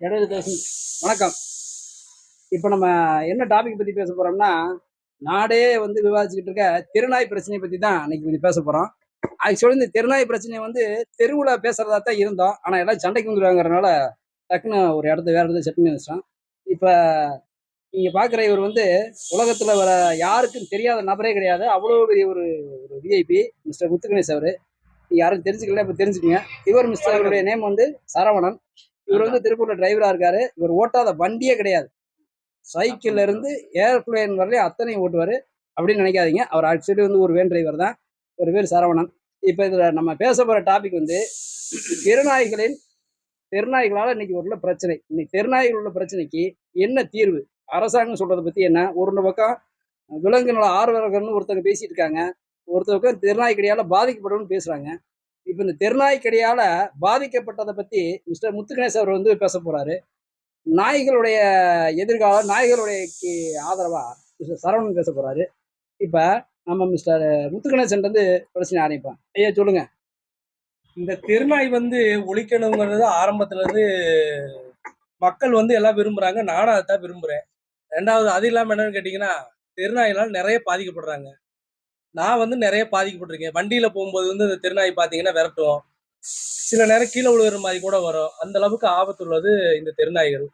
இடையில பேசு வணக்கம். இப்போ நம்ம என்ன டாபிக் பற்றி பேச போகிறோம்னா நாடே வந்து விவாதிச்சுக்கிட்டு இருக்க திருநாய் பிரச்சனையை பற்றி தான் இன்னைக்கு கொஞ்சம் பேச போகிறோம் ஆக்சுவலி இந்த திருநாய் பிரச்சனையை வந்து தெருவில் பேசுகிறதா தான் இருந்தோம். ஆனால் எல்லாம் சண்டைக்கு வந்துருவாங்கிறனால டக்குன்னு ஒரு இடத்த வேற இடத்துல செட் பண்ணி வச்சிட்டோம். இப்போ நீங்கள் பார்க்குற இவர் வந்து உலகத்தில் வர யாருக்கும் தெரியாத நபரே கிடையாது. அவ்வளோ பெரிய ஒரு ஒரு விஐபி மிஸ்டர் முத்துகணேஷ் அவர். யாரும் தெரிஞ்சுக்கல இப்போ தெரிஞ்சுக்கோங்க. இவர் மிஸ்டர் அவருடைய நேம் வந்து சரவணன். இவர் வந்து திருப்பூர்ல டிரைவரா இருக்காரு. இவர் ஓட்டாத வண்டியே கிடையாது. சைக்கிள்ல இருந்து ஏர்பிளேன் வரலையும் அத்தனையும் ஓட்டுவாரு. அப்படின்னு நினைக்காதீங்க. அவர் ஆக்சுவலி வந்து ஒரு வேன் டிரைவர் தான். ஒரு பேர் சரவணன். இப்போ இதுல நம்ம பேச போற டாபிக் வந்து தெருநாய்களின் தெருநாய்களால இன்னைக்கு உள்ள பிரச்சனை. இன்னைக்கு தெருநாய்கள் உள்ள பிரச்சனைக்கு என்ன தீர்வு? அரசாங்கம் சொல்றதை பத்தி என்ன? ஒரு பக்கம் விலங்கு நல ஆர்வலர்கள்னு ஒருத்தங்க பேசிட்டு இருக்காங்க. ஒருத்தர் பக்கம் தெருநாய்க்கடியால பாதிக்கப்படும்னு பேசுறாங்க. இப்போ இந்த தெருநாய்க்கடியால பாதிக்கப்பட்டதை பற்றி மிஸ்டர் முத்துகணேஷ் அவர் வந்து பேச போகிறாரு நாய்களுடைய எதிர்காலம் நாய்களுடைய கி- மிஸ்டர் சரவணன் பேச போகிறாரு இப்போ நம்ம மிஸ்டர் முத்துகணேசன் வந்து பிரச்சனை ஆரம்பிப்பான் ஐயா சொல்லுங்க. இந்த திருநாய் வந்து ஒழிக்கணுங்கிறது ஆரம்பத்துல இருந்து மக்கள் வந்து எல்லாம் விரும்புறாங்க. நானும் அதைத்தான் விரும்புறேன். ரெண்டாவது அது இல்லாமல் என்னன்னு கேட்டீங்கன்னா தெருநாயினால் நிறைய பாதிக்கப்படுறாங்க. நான் வந்து நிறைய பாதிக்கப்பட்டிருக்கேன். வண்டியில போகும்போது வந்து இந்த திருநாய் பாத்தீங்கன்னா விரட்டும் சில நேரம் கீழே விழுகிற மாதிரி கூட வரும். அந்த அளவுக்கு ஆபத்து உள்ளது இந்த தெருநாய்கள்.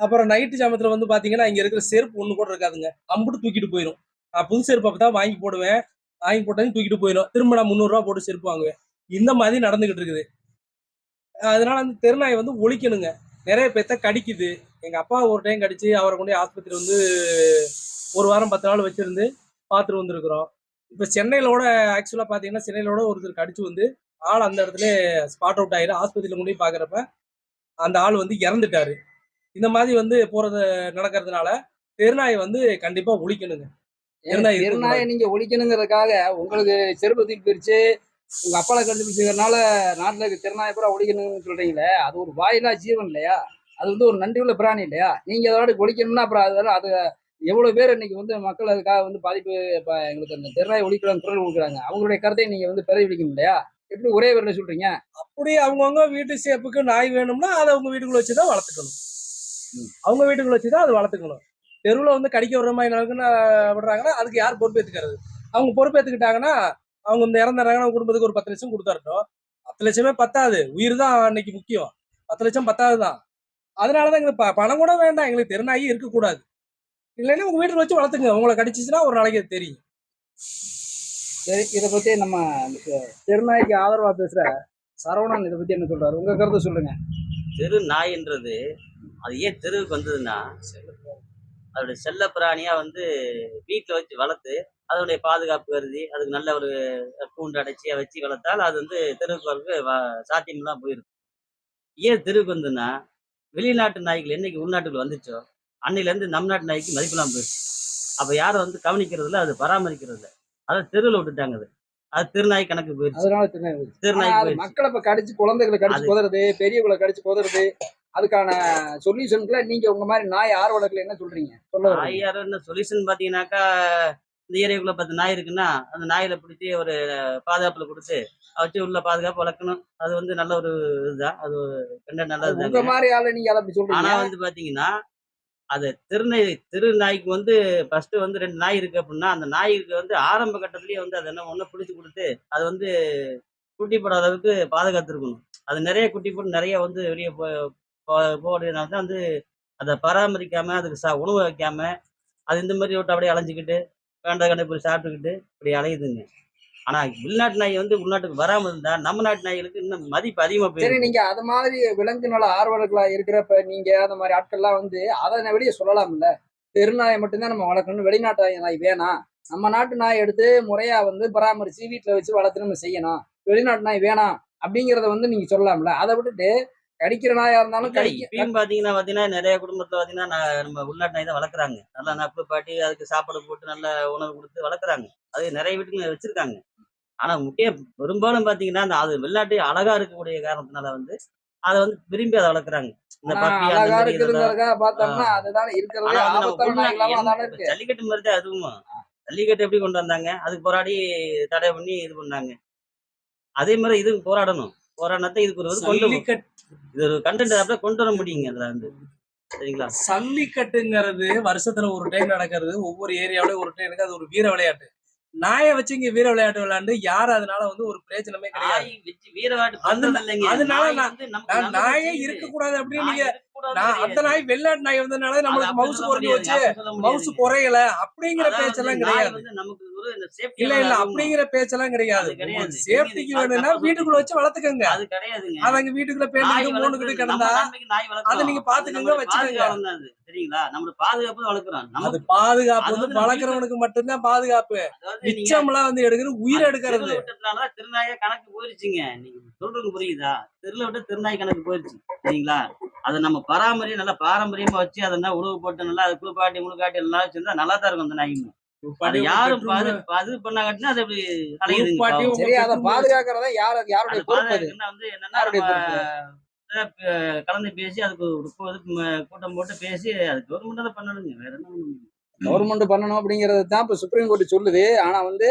அப்புறம் நைட்டு ஜாமத்தில் வந்து பார்த்தீங்கன்னா இங்கே இருக்கிற செருப்பு ஒன்று கூட இருக்காதுங்க. அம்புட்டு தூக்கிட்டு போயிடும் நான் புது செருப்பு அப்பதான் வாங்கி போடுவேன். வாங்கி போட்டதையும் தூக்கிட்டு போயிடும் திரும்ப நான் முந்நூறுரூவா போட்டு செருப்பு வாங்குவேன். இந்த மாதிரி நடந்துக்கிட்டு இருக்குது. அதனால அந்த தெருநாய் வந்து ஒழிக்கணுங்க. நிறைய பேர்த்த கடிக்குது. எங்கள் அப்பா ஒரு டைம் கடிச்சு அவரை கொண்டு போய் ஆஸ்பத்திரி வந்து ஒரு வாரம் பத்து நாள் வச்சுருந்து பார்த்துட்டு வந்திருக்கிறோம். இப்போ சென்னையிலோட ஆக்சுவலாக பார்த்தீங்கன்னா சென்னையிலோட ஒருத்தர் கடிச்சு வந்து ஆள் அந்த இடத்துல ஸ்பாட் அவுட் ஆகிடும் ஆஸ்பத்திரியில் கொண்டு போய் பார்க்குறப்ப அந்த ஆள் வந்து இறந்துட்டாரு. இந்த மாதிரி வந்து போறது நடக்கிறதுனால தெருநாயை வந்து கண்டிப்பா ஒழிக்கணுங்க. தெருநாயை நீங்க ஒழிக்கணுங்கிறதுக்காக உங்களுக்கு செருப்பு தூக்கி பிரிச்சு உங்க அப்பால கண்டுபிடிச்சதுனால நாட்டுல இருக்க தெருநாயை பூரா ஒழிக்கணும்னு சொல்றீங்களே அது ஒரு வாயிலா ஜீவன் இல்லையா? அது வந்து ஒரு நன்றி உள்ள பிராணி இல்லையா? நீங்க அதோட ஒழிக்கணும்னா அப்புறம் அது அது எவ்வளவு பேர் இன்னைக்கு வந்து மக்கள் அதுக்காக வந்து பாதிப்பு இப்ப எங்களுக்கு அந்த தெருநாய் ஒழிக்கலாம் குரல் கொடுக்குறாங்க. அவங்களுடைய கருத்தை நீங்க வந்து பிரதிபலிக்கணும் இல்லையா? எப்படி ஒரே வரல சொல்றீங்க? அப்படி அவங்கவுங்க வீட்டு சேப்புக்கு நாய் வேணும்னா அதை அவங்க வீட்டுக்குள்ள வச்சுதான் வளர்த்துக்கணும். அவங்க வீட்டுக்குள்ள வச்சுதான் அது வளர்த்துக்கணும். தெருவில் வந்து கடிக்க விடுற மாதிரி நடக்குன்னு விடுறாங்கன்னா அதுக்கு யார் பொறுப்பேற்றுக்கிறது அவங்க பொறுப்பேற்றுக்கிட்டாங்கன்னா அவங்க இந்த இறந்துறாங்கன்னா குடும்பத்துக்கு ஒரு பத்து லட்சம் கொடுத்தாரட்டும் பத்து லட்சமே பத்தாது. உயிர் தான் அன்னைக்கு முக்கியம். பத்து லட்சம் பத்தாது தான் அதனாலதான் எங்களுக்கு ப- பணம் கூட வேண்டாம். எங்களுக்கு தெருநாயி இருக்கக்கூடாது. இல்லைன்னா உங்க வீட்டில் வச்சு வளர்த்துங்க. உங்களை கடிச்சிச்சுன்னா ஒரு நாளைக்கு அது தெரியும். சரி இதை பத்தி நம்ம தெருநாய்க்கு ஆதரவா பேசுற சரவணன் இதை பத்தி என்ன சொல்றாரு? உங்க கருத்து சொல்லுங்க. தெரு நாயின்றது அது ஏன் தெருவுக்கு வந்ததுன்னா அதோடைய செல்ல பிராணியா வந்து வீட்டில் வச்சு வளர்த்து அதனுடைய பாதுகாப்பு கருதி அதுக்கு நல்ல ஒரு கூண்டு அடைச்சி வச்சு வளர்த்தால் அது வந்து தெருவுக்கு வரக்கு வ- சாத்தியமெல்லாம் போயிருக்கு. ஏன் தெருவுக்கு வந்ததுன்னா வெளிநாட்டு நாய்கள் என்னைக்கு உள்நாட்டுக்குள்ள வந்துச்சோ? அன்னையிலேருந்து நம் நாட்டு நாய்க்கு மதிப்பெல்லாம் போயிடுச்சு. அப்போ யாரும் வந்து கவனிக்கிறது இல்ல அது பராமரிக்கிறது இல்ல. அதை தெருவில் விட்டுட்டாங்க அது. அது திருநாய் கணக்கு போயிடுச்சு. அதனால தெருநாய் மக்களை இப்ப கடிச்சு குழந்தைகளை கடிச்சு குதறது பெரியவங்களை கடிச்சு குதறது அதுக்கான சொல்யூஷன்ல நீங்க உங்க மாதிரி நாய் ஆர்வலர்கள் என்ன சொல்றீங்க? சொல்ல? நாயார் என்ன சொல்யூஷன் பார்த்தீங்கன்னாக்கா இந்த ஏரியாக்குள்ள பத்து நாய் இருக்குன்னா அந்த நாயில பிடிச்சி ஒரு பாதுகாப்புல கொடுத்து அதை வச்சு உள்ள பாதுகாப்பு வளர்க்கணும். அது வந்து நல்ல ஒரு இதுதான். அது கண்ட நல்லது உங்க மாதிரி ஆளு நீங்க அதை அப்படி ஆனா சொல்றீங்க வந்து பாத்தீங்கன்னா அது திருநாய் திரு நாய்க்கு வந்து ஃபர்ஸ்ட் வந்து ரெண்டு நாய் இருக்கு அப்படின்னா அந்த நாய்க்கு வந்து ஆரம்ப கட்டத்துலேயே வந்து அதை என்ன ஒண்ணு பிடிச்சி கொடுத்து அது வந்து குட்டி போடாத அளவுக்கு பாதுகாத்துருக்கணும். அது நிறைய குட்டி போட்டு நிறைய வந்து வெளியே போ போடுறதுனால தான் வந்து அதை பராமரிக்காம அதுக்கு சா உணவு வைக்காம அது இந்த மாதிரி விட்டு அப்படியே அலைஞ்சிக்கிட்டு வேண்டாம் கண்டு போய் சாப்பிட்டுக்கிட்டு இப்படி அலையுதுங்க. ஆனா வெளிநாட்டு நாய் வந்து உள்நாட்டுக்கு வராம இருந்தா நம்ம நாட்டு நாய்களுக்கு இன்னும் மதிப்பு அதிகமா சரி நீங்க அது மாதிரி விலங்கு நல ஆர்வலர்களா இருக்கிறப்ப நீங்க அந்த மாதிரி ஆட்கள்லாம் வந்து அதை வெளியே சொல்லலாம்ல. தெருநாயை மட்டும்தான் நம்ம வளர்க்கணும் வெளிநாட்டு நாய் வேணாம் நம்ம நாட்டு நாய் எடுத்து முறையா வந்து பராமரிச்சு வீட்டுல வச்சு வளர்த்து நம்ம செய்யணும். வெளிநாட்டு நாய் வேணாம் அப்படிங்கறத வந்து நீங்க சொல்லலாம்ல. அதை விட்டுட்டு கடிக்கிற நாயா இருந்தாலும் இப்பயும் பாத்தீங்கன்னா பாத்தீங்கன்னா நிறைய குடும்பத்துல பாத்தீங்கன்னா நம்ம உள்நாட்டு நாய் தான் வளர்க்குறாங்க. நல்லா நப்பு பாட்டி அதுக்கு சாப்பாடு போட்டு நல்ல உணவு கொடுத்து வளர்க்குறாங்க. அது நிறைய வீட்டுக்கு வச்சிருக்காங்க. ஆனா முக்கிய பெரும்பாலும் பாத்தீங்கன்னா அந்த அது வெளிநாட்டு அழகா இருக்கக்கூடிய காரணத்தினால வந்து அதை வந்து விரும்பி அதை வளர்க்குறாங்க. ஜல்லிக்கட்டு மாதிரி தான் அதுவும். ஜல்லிக்கட்டு எப்படி கொண்டு வந்தாங்க? அதுக்கு போராடி தடை பண்ணி இது பண்ணாங்க. அதே மாதிரி இதுக்கு போராடணும். போராட்டத்தை இதுக்கு ஒரு கொண்டு இது ஒரு கண்டென்ட் அப்படியே கொண்டு வர முடியுங்க அதுல வந்து சரிங்களா? சல்லிக்கட்டுங்கிறது வருஷத்துல ஒரு டைம் நடக்கிறது. ஒவ்வொரு ஏரியாவிலயும் ஒரு டைம் அது ஒரு வீர விளையாட்டு. நாயை வச்சு இங்க வீர விளையாட்டு விளையாண்டு யாரும் அதனால வந்து ஒரு பிரயோஜனமே கிடையாது. பண்றது இல்லைங்க. அதனால நாய். இருக்க கூடாது அப்படின்னு நீங்க அந்த. நாய் வெள்ளாட்டு நாய் வந்ததுனால நம்மளுக்கு மவுசு குறைஞ்சு வச்சு மவுசு. குறையல அப்படிங்கிற பேச்செல்லாம் கிடையாது. இல்ல இல்ல அப்படிங்கிற பேச்செல்லாம் கிடையாது. சேஃப்டிக்கு வேணும்னா வீட்டுக்குள்ள வச்சு வளர்த்துக்கங்க. அது கிடையாதுங்க. அது அங்க வீட்டுக்குள்ள பேருந்து மூணு கிட்ட கிடந்தா. அதை நீங்க பாத்துக்கங்க, வச்சுக்கங்க. சரிங்களா? பாதுகாப்பு வளர்க்குறோம். அது பாதுகாப்பு வந்து வளர்க்குறவனுக்கு மட்டும்தான் பாதுகாப்பு. மிச்சம்லாம் வந்து எடுக்கிறது உயிர் எடுக்கிறது. திருநாயே கணக்கு போயிருச்சுங்க. நீங்க சொல்றது புரியுதா? தெருல விட்டு திருநாய் கணக்கு போயிருச்சு. சரிங்களா? அதை நம்ம பராமரி நல்லா பாரம்பரியமா வச்சு அதை நல்லா உணவு போட்டு நல்லா அது குளிப்பாட்டி முழுக்காட்டி நல்லா வச்சிருந்தா நல்லா தான் இருக்கும் அந்த நாய்க்கும் அதை யாரும் பாது பண்ணாங்கன்னா அது அப்படி. சரி அதை பாதுகாக்கிறதா யார் யாருடைய வந்து என்னன்னா கலந்து பேசி அதுக்கு கூட்டம் போட்டு பேசி அது கவர்மெண்ட் தான் பண்ணணுங்க. வேற என்ன? கவர்மெண்ட் பண்ணணும் அப்படிங்கறது தான் இப்ப சுப்ரீம் கோர்ட் சொல்லுது. ஆனா வந்து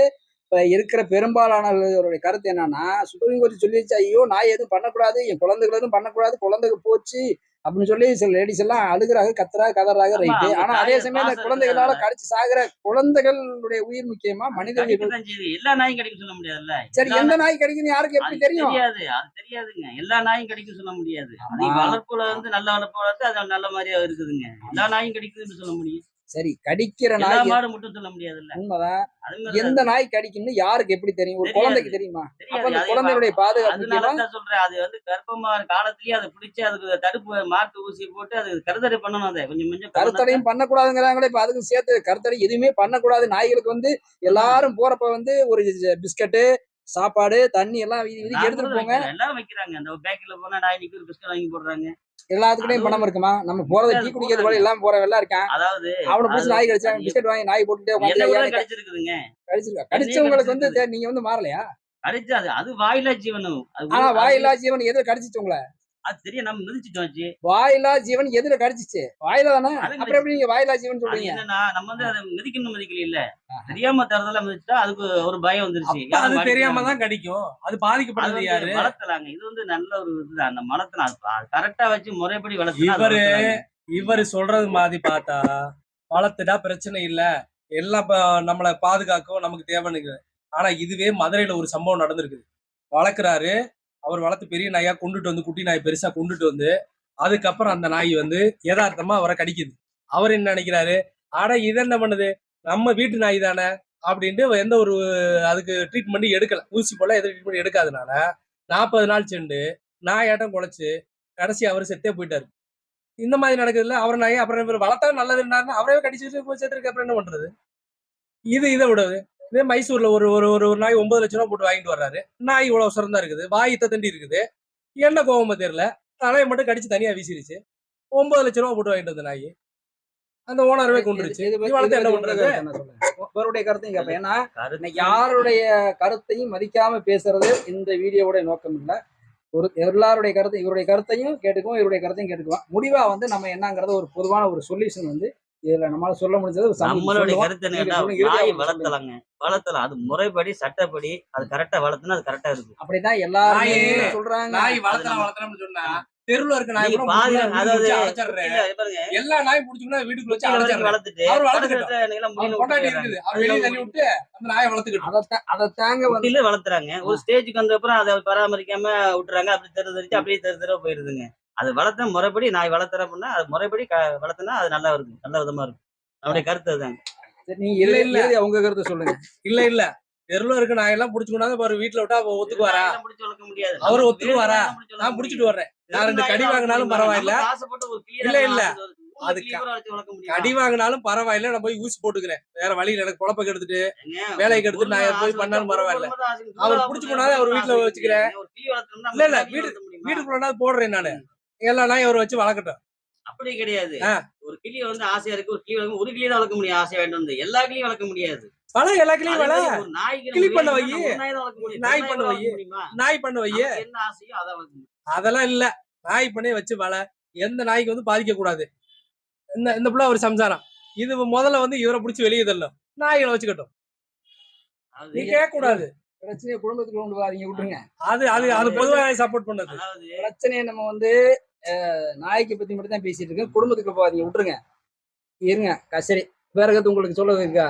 இப்ப இருக்கிற பெரும்பாலானவர்களுடைய கருத்து என்னன்னா சுப்ரீம் கோர்ட் சொல்லிடுச்சு ஐயோ நாய் எதுவும் பண்ணக்கூடாது என் குழந்தைகள் எதுவும் பண்ணக்கூடாது குழந்தைங்க போச்சு அப்படின்னு சொல்லி சில லேடிஸ் எல்லாம் அழுகுறாங்க கத்துறாங்க கதறாங்க ஆமா, ரைட்டு ஆனா அதே சமயம் குழந்தைகளால. கடிச்சு சாகுற குழந்தைகளுடைய உயிர் முக்கியமா மனித. எல்லா நாயும் கடிக்கும் சொல்ல முடியாதுல்ல? சரி எந்த நாய் கடிக்குன்னு யாருக்கு எப்படி தெரியும்? தெரியாது அது தெரியாதுங்க. எல்லா நாயும் கடிக்கும் சொல்ல முடியாது. வளர்ப்புல வந்து நல்ல வளர்ப்பு வளர்த்து அது நல்ல மாதிரியா இருக்குதுங்க. எல்லா நாயும் கடிக்குதுன்னு சொல்ல முடியும். சரி கடிக்கிற நாய் மாடும் மட்டும் சொல்ல முடியாதுல்ல. உண்மைதான் எந்த நாய் கடிக்கும்னு யாருக்கு எப்படி தெரியும்? ஒரு. குழந்தைக்கு தெரியுமா? அப்ப அந்த குழந்தையுடைய பாதுகாப்பு சொல்றேன். அது வந்து கர்ப்பமா காலத்திலேயே அதை பிடிச்சு அதுக்கு தடுப்பு மாட்டு ஊசி போட்டு அது கருதடை பண்ணணும் அதை. கொஞ்சம் கொஞ்சம் கருத்தடையும் பண்ணக்கூடாதுங்கிறாங்களே இப்ப அதுக்கும் சேர்த்து கருத்தடை எதுவுமே பண்ணக்கூடாது. நாய்களுக்கு வந்து எல்லாரும் போறப்ப வந்து ஒரு பிஸ்கட்டு சாப்பாடு தண்ணி எல்லாம் வீதி எடுத்துட்டு போங்க. எல்லாரும் வைக்கிறாங்க. அந்த பேக்கெட்ல போனா நிக்கிற பிஸ்கட் வாங்கி போடுறாங்க. எல்லாத்துக்கிட்டையும் பணம் இருக்குமா? நம்ம போறது டீ குடிக்கிறது கூட எல்லாம் போற எல்லாம் இருக்கான். அதாவது அவனை பிடிச்சி நாய் கடிச்சாங்க பிஸ்கட் வாங்கி நாய் போட்டுட்டே உட்காந்து கடிச்சிருக்குதுங்க. கடிச்சிருக்கா? கடிச்சவங்களுக்கு வந்து நீங்க வந்து மாறலையா? கடிச்சு அது வாயிலா ஜீவனம். ஆனா வாயிலா ஜீவன் எதுல கடிச்சிச்சு உங்களை? அது தெரியும். நம்ம மிதிச்சிட்டோம் வாயிலா ஜீவன் எதுல கடிச்சிச்சு? வாயில தானே? அப்புறம் எப்படி நீங்க வாயிலா ஜீவன் சொல்றீங்க? என்னன்னா நம்ம வந்து அதை மிதிக்கணும் மிதிக்கல இல்ல தெரியாம தரதெல்லாம் மிதிச்சா அதுக்கு ஒரு பயம் வந்துருச்சு. அது தெரியாம. தான் கடிக்கும். அது வந்து யாரு? வளர்த்தலாங்க. இது வந்து நல்ல ஒரு இதுதான். அந்த மலத்தலாம் கரெக்டா வச்சு முறைப்படி வளர்த்தலாம் அது இவரு. இவர் சொல்றது மாதிரி பார்த்தா வளர்த்துட்டா பிரச்சனை இல்ல. எல்லாம் நம்மளை பாதுகாக்கும் நமக்கு தேவைன்னு ஆனா இதுவே மதுரையில ஒரு சம்பவம் நடந்திருக்குது. வளர்க்குறாரு. அவர் வளர்த்து பெரிய நாயா கொண்டுட்டு வந்து குட்டி நாய் பெருசா கொண்டுட்டு வந்து அதுக்கப்புறம் அந்த நாய் வந்து யதார்த்தமா அவரை கடிக்குது. அவர் என்ன நினைக்கிறாரு? ஆனா இது என்ன பண்ணுது? நம்ம வீட்டு நாய் தானே? அப்படின்ட்டு எந்த ஒரு அதுக்கு ட்ரீட்மெண்ட் எடுக்கல. ஊசி போல எந்த ட்ரீட்மெண்ட் எடுக்காதனால நாற்பது நாள் சென்று நாயாட்டம் குலைச்சு கடைசி அவர் செத்தே போயிட்டாரு. இந்த மாதிரி நடக்குதுல்ல அவர் நாய் அப்புறம் இவர் வளர்த்தா நல்லதுன்னா அவரே கடிச்சு போய் சேர்த்துருக்கு அப்புறம் என்ன பண்றது? இது இதை விடாது இதே மைசூர்ல ஒரு ஒரு ஒரு ஒரு நாய் ஒன்பது லட்ச ரூபா போட்டு வாங்கிட்டு வர்றாரு. நாய் இவ்வளவு சிறந்தா இருக்குது. வாய் இத்த தண்டி இருக்குது. என்ன கோவமா தெரியல. தலையை மட்டும் கடிச்சு தனியா வீசிருச்சு. ஒன்பது லட்ச ரூபா போட்டு வாங்கிட்டு வந்த நாய். அந்த ஓனரவே கொண்டுருச்சு வளர்த்து என்ன பண்றது? என்ன சொல்றேன் இவருடைய கருத்தையும் கேட்பேன் ஏன்னா யாருடைய கருத்தையும் மதிக்காம பேசுறது இந்த வீடியோவோட நோக்கம் இல்ல. ஒரு எல்லாருடைய கருத்து இவருடைய கருத்தையும் கேட்டுக்குவோம் இவருடைய கருத்தையும் கேட்டுக்குவோம். முடிவா வந்து நம்ம என்னங்கறது ஒரு பொதுவான ஒரு சொல்யூஷன் வந்து இதுல நம்மளால சொல்ல முடிஞ்சது நம்மளுடைய. கருத்து நாய். வளர்த்தலாங்க. வளர்த்தலாம். அது முறைப்படி சட்டப்படி அது கரெக்டா வளர்த்துனா அது கரெக்டா இருக்கும். அப்படிதான் எல்லாருமே நாய் சொல்றாங்க? நாய் வளர்த்தலாம் வளர்த்தலாம்னு சொன்னா தெருவுல இருக்க நாய் அதாவது எல்லா வீட்டுக்குள்ள வச்சு வளர்த்துட்டு அவர். இருக்குது. வெளியே தள்ளி விட்டு அந்த நாயை வளர்த்துக்கிட்டு அதைத்தாங்க வந்து வளர்த்துறாங்க. ஒரு ஸ்டேஜுக்கு வந்த அப்புறம் அதை பராமரிக்காம விட்டுறாங்க. அப்படி தெரு தெரிச்சு அப்படியே தெரு தெருவா போயிருதுங்க. அது வளர்த்த முறைப்படி நாய் வளர்த்துற அப்படின்னா அது முறைப்படி க- வளர்த்துனா அது நல்லா இருக்கும் நல்ல விதமா இருக்கும் நம்முடைய கருத்து அதுதான் சரி, நீங்க இல்ல, இல்ல. உங்க கருத்தை சொல்லுங்க இல்ல இல்ல தெருவுல இருக்க நாயெல்லாம் புடிச்சு கொண்டாந்து பாரு வீட்டுல விட்டா அவ ஒத்துக்கு வரா அவரு ஒத்துக்கு வரா? நான் புடிச்சிட்டு வர்றேன். நான் ரெண்டு கடி வாங்கினாலும் பரவாயில்ல. இல்ல, இல்ல. அது? கடி வாங்கினாலும் பரவாயில்ல நான் போய் ஊசி போட்டுக்கிறேன் வேற வழியில எனக்கு குழப்ப கெடுத்துட்டு ஏங்க, வேலைக்கு எடுத்து ஒரு நான் போய் பண்ணாலும் பரவாயில்ல. அவர் புடிச்சு கொண்டாந்து அவர் வீட்டுல வச்சுக்கிறேன். இல்ல, இல்ல, வீடு- வளர்த்த முடியுமா? வீட்டுக்குள்ள போடுறேன் நானு எல்லா நாயும் அவர் வச்சு வளர்க்கட்டும். அப்படி கிடையாது. ஒரு கிளிய வந்து ஆசையா இருக்கு ஒரு கிளி வளர்க்க ஒரு கிளியை தான் வளர்க்க முடியும் ஆசையா வேண்டும் வந்து. எல்லா கிளியும் வளர்க்க முடியாது. வள எல்லா கிளியும் வள நாய்க்கு கிளி பண்ண வை. நாய். நாய் நாய் பண்ண வை. நாய் பண்ண வை என்ன ஆசையோ அதை. அதெல்லாம் இல்ல. நாய் பண்ணி வச்சு வள எந்த நாய்க்கு வந்து பாதிக்க கூடாது. இந்த இந்த புள்ள ஒரு சம்சாரம். இது முதல்ல வந்து இவரை பிடிச்சி வெளியே தள்ளும் நாய்களை வச்சுக்கட்டும். நீ கேட்க கூடாது பிரச்சனையை குடும்பத்துக்குள்ள கொண்டு வராதீங்க விட்டுருங்க. அது அது அது பொதுவாக சப்போர்ட் பண்ணது. பிரச்சனையை நம்ம வந்து நாய்க்கு பத்தி மட்டும் தான் பேசிட்டு இருக்கேன். குடும்பத்துக்கு போகாதீங்க விட்டுருங்க. இருங்க க- சரி வேற கருத்து உங்களுக்கு சொல்றது இருக்கா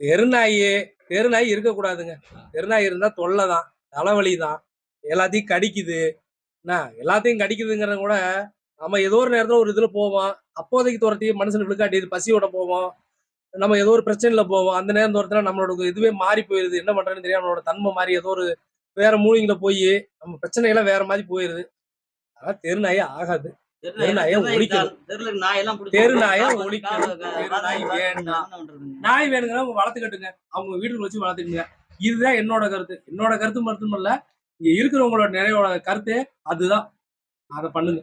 தெருநாய் தெருநாய் இருக்கக்கூடாதுங்க. தெருநாய் இருந்தா தொல்லை தான் தலைவலி தான் எல்லாத்தையும் கடிக்குது. என்ன எல்லாத்தையும் கடிக்குதுங்கிறத கூட நம்ம ஏதோ ஒரு நேரத்தில் ஒரு இதில் போவோம். அப்போதைக்கு துரத்தி மனுஷன் விழுக்காட்டி பசியோட போவோம். நம்ம ஏதோ ஒரு பிரச்சனையில போவோம். அந்த நேரம் துரத்துல நம்மளோட இதுவே மாறி போயிடுது என்ன பண்ணுறதுன்னு தெரியும் நம்மளோட தன்மை மாறி ஏதோ ஒரு வேற மூலிங்கில் போய் நம்ம பிரச்சனைகள்லாம் வேற மாதிரி போயிடுது அதான் தெருநாயே ஆகாது. தெருநாய் ஒழிக்கணும். தெருநாயை ஒழிக்கணும். நாய் வேணுங்கன்னா அவங்க வளர்த்துக்கட்டுங்க. அவங்க வீட்டுக்கு வச்சு வளர்த்துக்குங்க இதுதான் என்னோட கருத்து. என்னோட கருத்து மட்டுமல்ல இங்க இருக்கிறவங்களோட நிறையோட கருத்து அதுதான். அதை பண்ணுங்க.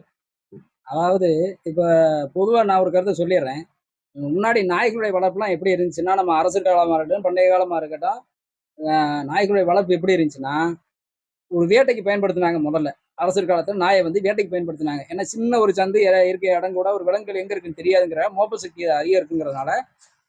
அதாவது இப்ப பொதுவா நான் ஒரு கருத்தை சொல்லிடுறேன். முன்னாடி நாய்களுடைய வளர்ப்புலாம் எப்படி இருந்துச்சுன்னா நம்ம அரசு காலமா இருக்கட்டும் பண்டைய காலமா இருக்கட்டும் நாய்களுடைய வளர்ப்பு எப்படி இருந்துச்சுன்னா ஒரு வேட்டைக்கு பயன்படுத்தினாங்க முதல்ல. அரசர் காலத்தில் நாயை வந்து வேட்டைக்கு பயன்படுத்தினாங்க. ஏன்னா சின்ன ஒரு சந்து இருக்க இடம் கூட ஒரு விலங்குகள் எங்கே இருக்குன்னு தெரியாதுங்கிற மோப்ப சக்தி அதிகம் இருக்குங்கிறதுனால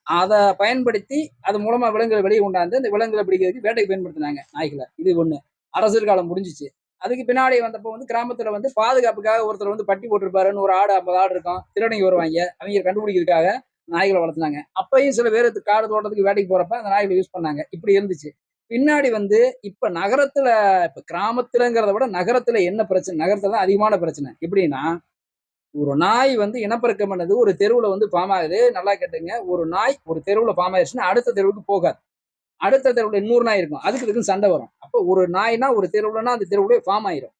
அதை பயன்படுத்தி அது மூலமாக விலங்குகளை வெளியே கொண்டாந்து அந்த விலங்குகளை பிடிக்கிறதுக்கு வேட்டைக்கு பயன்படுத்தினாங்க நாய்களை. இது ஒன்று அரசர் காலம் முடிஞ்சிச்சு. அதுக்கு பின்னாடி வந்தப்போ வந்து கிராமத்தில் வந்து பாதுகாப்புக்காக ஒருத்தர் வந்து பட்டி போட்டிருப்பாருன்னு ஒரு ஆடு ஐம்பது ஆடு இருக்கும். திருடங்க வருவாங்க. அவங்க கண்டுபிடிக்கிறதுக்காக நாய்களை வளர்த்துனாங்க. அப்பயும் சில பேர் காடு தோட்டத்துக்கு வேட்டைக்கு போகிறப்ப அந்த நாய்களை யூஸ் பண்ணாங்க. இப்படி இருந்துச்சு. பின்னாடி வந்து இப்ப நகரத்துல இப்ப கிராமத்துலங்கிறத விட நகரத்துல என்ன பிரச்சனை? நகரத்துல தான் அதிகமான பிரச்சனை. எப்படின்னா ஒரு நாய் வந்து இனப்பெருக்கம் பண்ணது ஒரு தெருவுல வந்து ஃபார்ம் ஆகுது. நல்லா கேட்டுங்க. ஒரு நாய் ஒரு தெருவுல ஃபார்ம் ஆயிடுச்சுன்னா அடுத்த தெருவுக்கு போகாது. அடுத்த தெருவுல இன்னொரு நாய் இருக்கும். அதுக்கு இதுக்கும் சண்டை வரும். அப்போ ஒரு நாய்னா ஒரு தெருவுலன்னா அந்த தெருவுல ஃபார்ம் ஆயிரும்.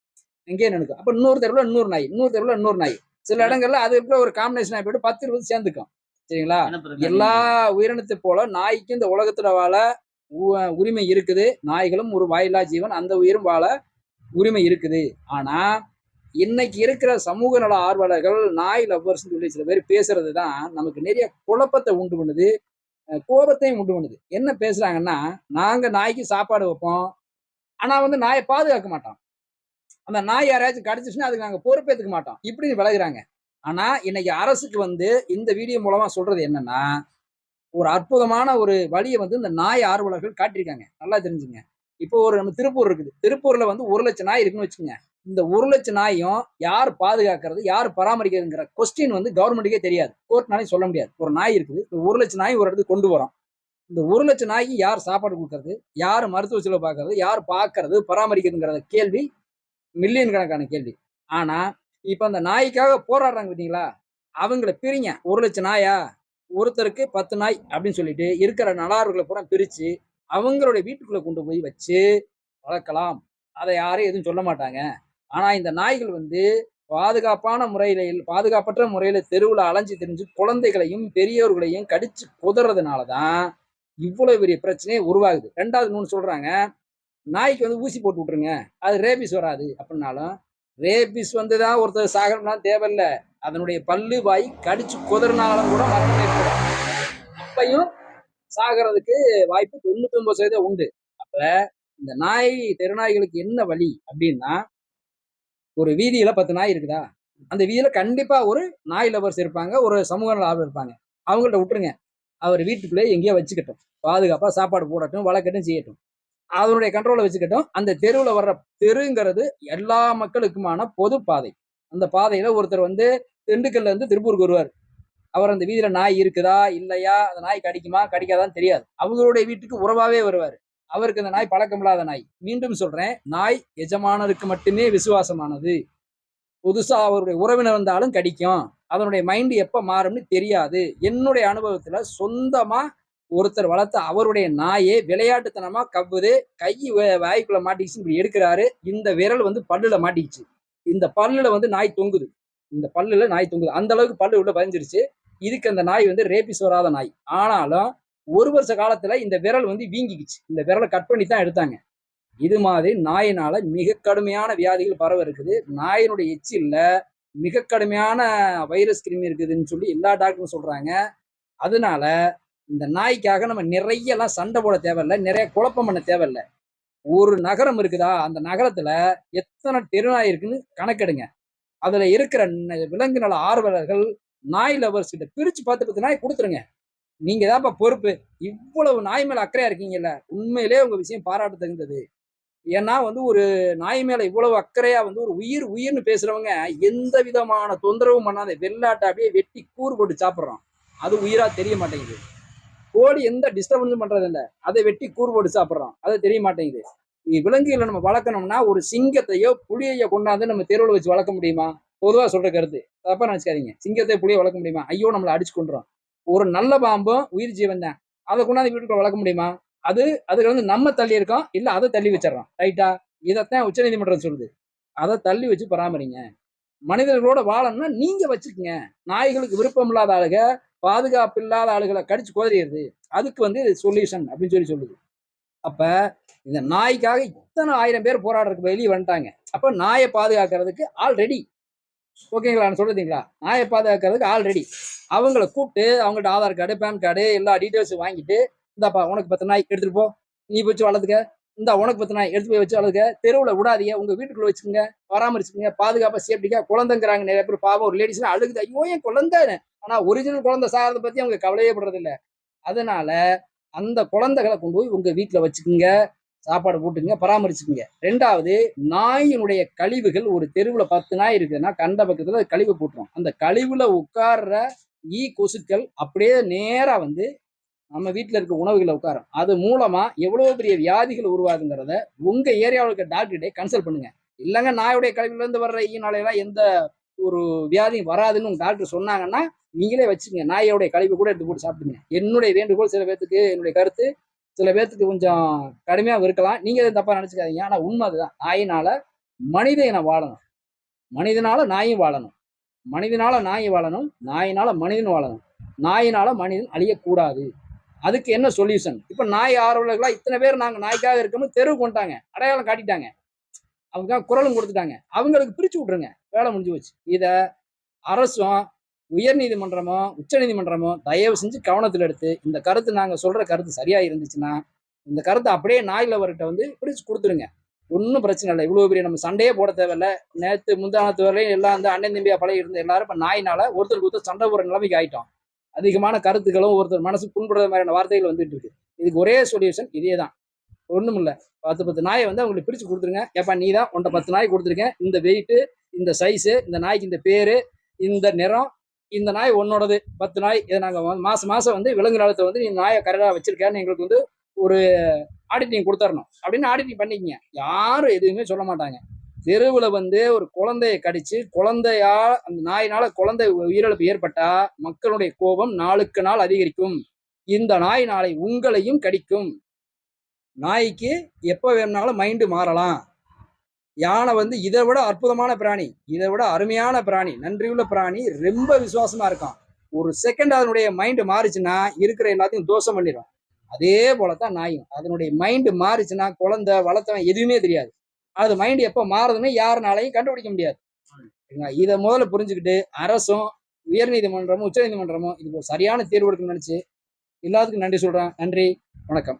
எங்கேயே நினைக்கும் அப்ப இன்னொரு தெருவுல இன்னொரு நாய். இன்னொரு தெருவுல இன்னொரு நாய். சில இடங்கள்ல அது இருக்கிற ஒரு காம்பினேஷன் ஆகி போயிட்டு பத்து இருபது சேர்ந்துக்கும். சரிங்களா? எல்லா உயிரினத்தை போல நாய்க்கு இந்த உலகத்துல வாழ உரிமை இருக்குது. நாய்களும் ஒரு வாயில்லா ஜீவன். அந்த உயிரும் வாழ உரிமை இருக்குது. ஆனா இன்னைக்கு இருக்கிற சமூக நல ஆர்வலர்கள் நாய் லவ்வர்ஸ் சொல்லி சில பேர் பேசுறது தான் நமக்கு நிறைய குழப்பத்தை உண்டு பண்ணுது கோபத்தையும் உண்டு பண்ணுது. என்ன பேசுறாங்கன்னா நாங்க நாய்க்கு சாப்பாடு வைப்போம். ஆனா வந்து நாயை பாதுகாக்க மாட்டோம். அந்த நாய் யாராச்சும் கடிச்சிச்சுன்னா அதுக்கு நாங்கள் பொறுப்பேற்றுக்க மாட்டோம். இப்படின்னு விலகுறாங்க. ஆனால் இன்னைக்கு அரசுக்கு வந்து இந்த வீடியோ மூலமாக சொல்றது என்னன்னா ஒரு அற்புதமான ஒரு வழியை வந்து இந்த நாய் ஆர்வலர்கள் காட்டியிருக்காங்க. நல்லா தெரிஞ்சுங்க. இப்போ ஒரு நம்ம திருப்பூர் இருக்குது. திருப்பூர்ல வந்து ஒரு லட்சம் நாய் இருக்குன்னு வச்சுக்கோங்க. இந்த ஒரு லட்சம் நாயும் யார் பாதுகாக்கிறது யார் பராமரிக்கிறதுங்கிற கொஸ்டின் வந்து கவர்மெண்ட்டுக்கே தெரியாது. கோர்ட்னாலே சொல்ல முடியாது. ஒரு நாய் இருக்குது. ஒரு லட்சம் நாய் ஒரு இடத்துக்கு கொண்டு வரோம். இந்த ஒரு லட்சம் நாய்க்கு யார் சாப்பாடு கொடுக்கறது யார் மருத்துவ செலவு பார்க்கறது யார் பார்க்கறது பராமரிக்கிறதுங்கிற கேள்வி மில்லியன் கணக்கான கேள்வி. ஆனா இப்போ அந்த நாய்க்காக போராடுறாங்க பார்த்தீங்களா? அவங்கள பிரிங்க. ஒரு லட்சம் நாயா? ஒருத்தருக்கு பத்து நாய் அப்படின்னு சொல்லிட்டு இருக்கிற நலாறுகளை பூரா பிரித்து அவங்களுடைய வீட்டுக்குள்ளே கொண்டு போய் வச்சு வளர்க்கலாம். அதை யாரும் எதுவும் சொல்ல மாட்டாங்க. ஆனால் இந்த நாய்கள் வந்து பாதுகாப்பான முறையில் பாதுகாப்பற்ற முறையில் தெருவில் அலைஞ்சு தெரிஞ்சு குழந்தைகளையும் பெரியவர்களையும் கடிச்சு குதறதுனால தான் இவ்வளோ பெரிய பிரச்சனையே உருவாகுது. ரெண்டாவது இன்னொன்று சொல்கிறாங்க நாய்க்கு வந்து ஊசி போட்டு விட்ருங்க அது ரேபிஸ் வராது. அப்படின்னாலும் ரேபிஸ் வந்து தான் ஒருத்தர் சாகணும்னா தேவையில்லை. அதனுடைய பல்லு வாய் கடிச்சு குதறினாலும் கூட மரணம் ஏற்படும் அப்பையும் சாகிறதுக்கு வாய்ப்பு தொண்ணூத்தி ஒன்பது சதவீதம் உண்டு. அப்ப இந்த நாய் தெருநாய்களுக்கு என்ன வழி அப்படின்னா ஒரு வீதியில பத்து நாய் இருக்குதா? அந்த வீதியில கண்டிப்பா ஒரு நாய் லவர்ஸ் இருப்பாங்க ஒரு சமூக நல இருப்பாங்க. அவங்கள்ட்ட விட்டுருங்க. அவர் வீட்டுக்குள்ளே எங்கேயோ வச்சுக்கட்டும். பாதுகாப்பா சாப்பாடு போடட்டும் வளர்க்கட்டும் செய்யட்டும். அதனுடைய கண்ட்ரோலை வச்சுக்கட்டும். அந்த தெருவில் வர்ற தெருங்கிறது எல்லா மக்களுக்குமான பொது பாதை. அந்த பாதையில ஒருத்தர் வந்து திண்டுக்கல்ல இருந்து திருப்பூருக்கு வருவார். அவர் அந்த வீதியில நாய் இருக்குதா இல்லையா? அந்த நாய் கடிக்குமா கடிக்காதான்னு தெரியாது. அவங்களுடைய வீட்டுக்கு உறவாவே வருவார். அவருக்கு அந்த நாய் பழக்கமில்லாத நாய். மீண்டும் சொல்றேன் நாய் எஜமானருக்கு மட்டுமே விசுவாசமானது. புதுசா அவருடைய உறவினர் வந்தாலும் கடிக்கும். அதனுடைய மைண்ட் எப்ப மாறும்னு தெரியாது. என்னுடைய அனுபவத்துல சொந்தமா ஒருத்தர் வளர்த்த அவருடைய நாயே விளையாட்டுத்தனமா கவ்வுது கை வ- வாய்க்குள்ள மாட்டிக்கிச்சு இப்படி எடுக்கிறாரு. இந்த விரல் வந்து பல்லுல மாட்டிக்கிச்சு. இந்த பல்லுல வந்து நாய் தொங்குது. இந்த பல்லுல நாய் தொங்குது. அந்த அளவுக்கு பல்லு உள்ள பதிஞ்சிருச்சு. இதுக்கு அந்த நாய் வந்து ரேபிஸ் வராத நாய். ஆனாலும் ஒரு வருஷ காலத்துல இந்த விரல் வந்து வீங்கிக்குச்சு. இந்த விரலை கட் பண்ணி தான் எடுத்தாங்க. இது மாதிரி நாயினால மிக கடுமையான வியாதிகள் பரவ இருக்குது. நாயினுடைய எச்சில்ல மிக கடுமையான வைரஸ் கிருமி இருக்குதுன்னு சொல்லி எல்லா டாக்டரும் சொல்றாங்க. அதனால இந்த நாய்க்காக நம்ம நிறைய எல்லாம் சண்டை போட தேவையில்லை. நிறைய குழப்பம் பண்ண தேவையில்லை. ஒரு நகரம் இருக்குதா? அந்த நகரத்துல எத்தனை தெருநாய் இருக்குன்னு கணக்கெடுங்க. அதுல இருக்கிற ந- விலங்கு நல ஆர்வலர்கள் நாய் லவர்ஸ் கிட்ட பிரிச்சு பார்த்து பத்து நாய் கொடுத்துருங்க. நீங்க தான்ப்பா பொறுப்பு. இவ்வளவு நாய் மேல அக்கறையா இருக்கீங்கல்ல உண்மையிலே உங்க விஷயம் பாராட்ட தகுந்தது ஏன்னா வந்து ஒரு நாய் மேல இவ்வளவு அக்கறையா வந்து ஒரு உயிர் உயிர்னு பேசுறவங்க எந்த விதமான தொந்தரவும் பண்ணாத வெள்ளாட்டை அப்படியே வெட்டி கூறு போட்டு சாப்பிட்றான் அது உயிரா தெரிய மாட்டேங்குது. கோழி எந்த டிஸ்டர்பன்ஸும் பண்றது அதை வெட்டி கூறு போட்டு சாப்பிட்றான் அதை தெரிய மாட்டேங்குது. விலங்குகளை நம்ம வளர்க்கணும்னா ஒரு சிங்கத்தையோ புளியையோ கொண்டாந்து நம்ம தெருவில் வச்சு வளர்க்க முடியுமா? பொதுவாக சொல்ற கருத்து. தப்பா நினச்சிக்காதீங்க. சிங்கத்தை புளியை வளர்க்க முடியுமா? ஐயோ நம்மளை அடிச்சு கொண்டுறோம் ஒரு நல்ல பாம்பும் உயிர் ஜீவன் தான். அதை கொண்டாந்து வீட்டுக்குள்ள வளர்க்க முடியுமா? அது அதுக்கு வந்து நம்ம தள்ளி இருக்கோம் இல்ல அதை தள்ளி வச்சிடறோம். ரைட்டா இதைத்தான் உச்சநீதிமன்றம் சொல்லுது. அதை தள்ளி வச்சு பராமரிங்க. மனிதர்களோட வாழணும்னா நீங்க வச்சுக்கோங்க. நாய்களுக்கு விருப்பம் இல்லாத ஆளுக பாதுகாப்பு இல்லாத ஆளுகளை கடிச்சு கோதறிடுது. அதுக்கு வந்து சொல்யூஷன் அப்படின்னு சொல்லி சொல்லுது. அப்ப இந்த நாய்க்காக இத்தனை ஆயிரம் பேர் போராடுறதுக்கு வெளியே வந்துட்டாங்க. அப்ப நாயை பாதுகாக்கிறதுக்கு ஆல்ரெடி ஓகேங்களா நான் சொல்றதுங்களா நாயை பாதுகாக்கிறதுக்கு ஆல்ரெடி அவங்கள கூப்பிட்டு அவங்கள்ட்ட ஆதார் கார்டு பேன் கார்டு எல்லா டீட்டெயில்ஸும் வாங்கிட்டு இந்தாப்பா உனக்கு பத்து நாய் எடுத்துட்டு போ. நீ வச்சு வளர்த்துக்க. இந்த உனக்கு பத்து நாய் எடுத்து போய் வச்சு வளர்த்துக்க. தெருவில் விடாதீங்க. உங்க வீட்டுக்குள்ள வச்சுக்கோங்க. பராமரிச்சுக்கோங்க. பாதுகாப்பா சேஃப்டிக்கா குழந்தைங்கிறாங்க நிறைய பேர். பாவம் ஒரு லேடிஸ்லாம் அழுகுது. ஐயோ என் குழந்தை! ஆனா ஒரிஜினல் குழந்தை சாகிறத பத்தி அவங்க கவலையே படுறது அதனால அந்த குழந்தைகளை கொண்டு போய் உங்கள் வீட்டில் வச்சுக்கோங்க சாப்பாடு போட்டுங்க பராமரிச்சுக்குங்க. ரெண்டாவது நாயினுடைய கழிவுகள் ஒரு தெருவில் பத்து நாய் இருக்குதுன்னா கண்ட பக்கத்தில் கழிவு போட்டுரும். அந்த கழிவில் உட்கார்ற ஈ கொசுக்கள் அப்படியே நேராக வந்து நம்ம வீட்டில் இருக்க உணவுகளை உட்காரும். அது மூலமாக எவ்வளோ பெரிய வியாதிகள் உருவாகுங்கிறத உங்கள் ஏரியாவில் இருக்க டாக்டர்கிட்டே கன்சல்ட் பண்ணுங்க. இல்லைங்க நாயுடைய கழிவுலேருந்து வர்ற ஈ நாளையெல்லாம் எந்த ஒரு வியாதியும் வராதுன்னு உங்க டாக்டர் சொன்னாங்கன்னா நீங்களே வச்சுக்கங்க. நாயோடைய கழிவு கூட எடுத்து போட்டு சாப்பிடுங்க. என்னுடைய வேண்டுகோள் சில பேர்த்துக்கு என்னுடைய கருத்து சில பேர்த்துக்கு கொஞ்சம் கடுமையாக இருக்கலாம். நீங்கள் எதுவும் தப்பாக நினச்சிக்காதீங்க. ஆனால் உண்மை அதுதான். நாயினால் மனித இனம் வாழணும். மனிதனால நாயும் வாழணும். மனிதனால நாய் வாழணும். நாயினால மனிதன் வாழணும். நாயினால மனிதன் அழியக்கூடாது. அதுக்கு என்ன சொல்யூஷன் இப்போ நாய் ஆர்வலர்களாக இத்தனை பேர் நாங்கள் நாய்க்காக இருக்கோம்னு தெருவு கொண்டாங்க அடையாளம் காட்டிட்டாங்க. அவங்க குரலும் கொடுத்துட்டாங்க. அவங்களுக்கு பிரிச்சு விட்ருங்க வேலை முடிஞ்சு போச்சு. இதை அரசும் உயர்நீதிமன்றமோ உச்சநீதிமன்றமோ தயவு செஞ்சு கவனத்தில் எடுத்து இந்த கருத்து நாங்கள் சொல்கிற கருத்து சரியாக இருந்துச்சுன்னா இந்த கருத்தை அப்படியே நாயில் அவர்கிட்ட வந்து பிரித்து கொடுத்துருங்க. ஒன்றும் பிரச்சனை இல்லை. இவ்வளோ பெரிய நம்ம சண்டையே போட தேவையில்ல. நேற்று முந்தானத்து வரையும் எல்லாம் அந்த அண்ணன் தம்பியா பழைய இருந்த எல்லாரும் இப்போ நாயினால ஒருத்தருக்கு ஒருத்தர் சண்டை போடுற நிலைமைக்கு ஆயிட்டோம். அதிகமான கருத்துக்களும் ஒருத்தர் மனசு புண்படுற மாதிரியான வார்த்தைகள் வந்துட்டு இருக்கு. இதுக்கு ஒரே சொல்யூஷன் இதே தான் ஒன்றும் இல்லை. பத்து பத்து நாயை வந்து அவங்களுக்கு பிரித்து கொடுத்துருங்க. ஏப்பா நீ தான் உன்ட்ட பத்து நாய் கொடுத்துருக்கேன். இந்த வெயிட்டு இந்த சைஸு இந்த நாய்க்கு இந்த பேர் இந்த நிறம் இந்த நாய் உன்னோடது. பத்து நாய் இதை நாங்கள் மாதம் மாதம் வந்து விலங்கு நலத்தை வந்து நீ நாயை கரெக்டாக வச்சிருக்கேன்னு எங்களுக்கு வந்து ஒரு ஆடிட்டிங் கொடுத்துடணும் அப்படின்னு ஆடிட்டிங் பண்ணிக்கங்க. யாரும் எதுவுமே சொல்ல மாட்டாங்க. தெருவில் வந்து ஒரு குழந்தையை கடிச்சு குழந்தையா அந்த நாயினால குழந்தை உயிரிழப்பு ஏற்பட்டா மக்களுடைய கோபம் நாளுக்கு நாள் அதிகரிக்கும். இந்த நாய் நாளை உங்களையும் கடிக்கும். நாய்க்கு எப்போ வேணும்னாலும் மைண்டு மாறலாம். யானை வந்து இதை விட அற்புதமான பிராணி இதை விட அருமையான பிராணி நன்றியுள்ள பிராணி ரொம்ப விசுவாசமாக இருக்கான். ஒரு செகண்ட் அதனுடைய மைண்டு மாறிச்சுன்னா இருக்கிற எல்லாத்தையும் தோஷம் பண்ணிடும் அதே போலத்தான் நாயும். அதனுடைய மைண்டு மாறிச்சுன்னா குழந்தை வளர்த்தவன் எதுவுமே தெரியாது. அது மைண்டு எப்போ மாறுதுன்னு யாருனாலையும் கண்டுபிடிக்க முடியாது. இதை முதல்ல புரிஞ்சுக்கிட்டு அரசும் உயர்நீதிமன்றமும் உச்சநீதிமன்றமும் இதுக்கு ஒரு சரியான தீர்வு எடுக்கணும்னு நினச்சி எல்லாத்துக்கும் நன்றி சொல்கிறேன் நன்றி. வணக்கம்.